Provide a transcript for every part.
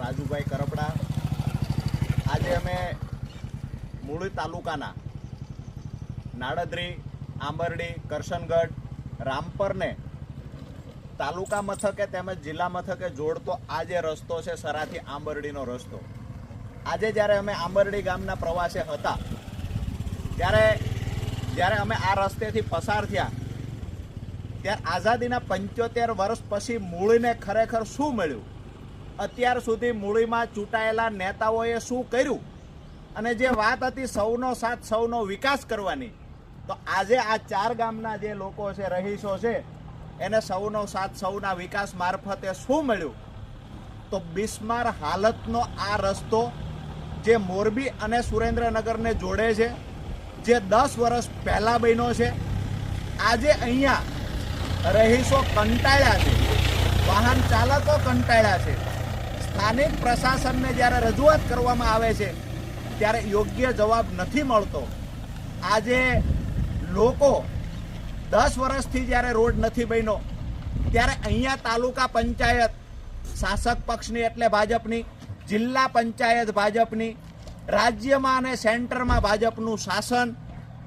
રાજુભાઈ કરપડા. આજે અમે મૂળી તાલુકાના નાડદરી, આંબરડી, કરશનગઢ, રામપરને તાલુકા મથકે તેમજ જિલ્લા મથકે જોડતો આ જે રસ્તો છે સરાથી આંબરડીનો રસ્તો. આજે જ્યારે અમે આંબરડી ગામના પ્રવાસે હતા, ત્યારે જ્યારે અમે આ રસ્તેથી પસાર થયા, ત્યારે આઝાદીના પંચોતેર વર્ષ પછી મૂળીને ખરેખર શું મળ્યું? અત્યાર સુધી મૂળીમાં ચૂંટાયેલા નેતાઓએ શું કર્યું? અને જે વાત હતી સૌનો સાથ, સૌનો વિકાસ કરવાની, તો આજે આ ચાર ગામના જે લોકો છે, રહીશો છે, એને સૌનો સાથ, સૌના વિકાસ મારફતે શું મળ્યું? તો બિસ્માર હાલતનો આ રસ્તો જે મોરબી અને સુરેન્દ્રનગરને જોડે છે, જે દસ વર્ષ પહેલાં બન્યો છે, આજે અહીંયા રહીશો કંટાળ્યા છે, વાહન ચાલકો કંટાળ્યા છે. સ્થાનિક પ્રશાસનને જ્યારે રજૂઆત કરવામાં આવે છે, ત્યારે યોગ્ય જવાબ નથી મળતો. આજે લોકો દસ વર્ષથી જ્યારે રોડ નથી બન્યો, ત્યારે અહીંયા તાલુકા પંચાયત, શાસક પક્ષની એટલે ભાજપની, જિલ્લા પંચાયત ભાજપની, રાજ્યમાં અને સેન્ટરમાં ભાજપનું શાસન,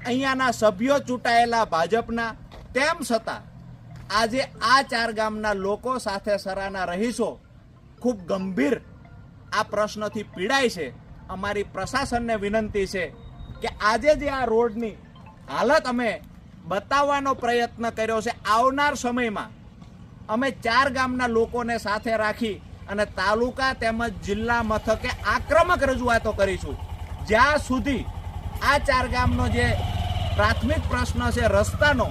અહીંયાના સભ્યો ચૂંટાયેલા ભાજપના, તેમ છતાં આજે આ ચાર ગામના લોકો સાથે સરાના રહીશો ખૂબ ગંભીર આ પ્રશ્નથી પીડાય છે. અમારી પ્રશાસનને વિનંતી છે કે આજે જે આ રોડની હાલત અમે બતાવવાનો પ્રયત્ન કર્યો છે, આવનાર સમયમાં અમે ચાર ગામના લોકોને સાથે રાખી અને તાલુકા તેમજ જિલ્લા મથકે આક્રમક રજૂઆતો કરીશું. જ્યાં સુધી આ ચાર ગામનો જે પ્રાથમિક પ્રશ્ન છે, રસ્તાનો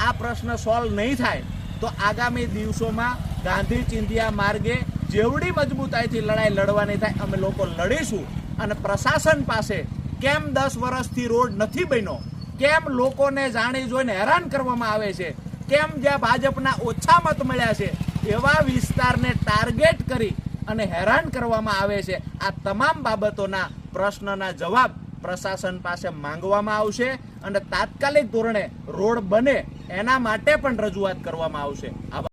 આ પ્રશ્ન સોલ્વ નહીં થાય, તો આગામી દિવસોમાં ગાંધી ચિંધિયા માર્ગે જેવડી મજબૂતાઈથી લડાઈ લડવાની થાય, અમે લોકો લડીશું. અને પ્રશાસન પાસે કેમ દસ વર્ષથી રોડ નથી બન્યો? કેમ લોકોને જાણી જોઈને હેરાન કરવામાં આવે છે? કેમ જ્યાં ભાજપના ઓછા મત મળ્યા છે? એવા વિસ્તારને ટાર્ગેટ કરી અને હેરાન કરવામાં આવે છે. આ તમામ બાબતોના પ્રશ્નના જવાબ પ્રશાસન પાસે માંગવામાં આવશે અને તાત્કાલિક ધોરણે રોડ બને એના માટે પણ રજૂઆત કરવામાં આવશે.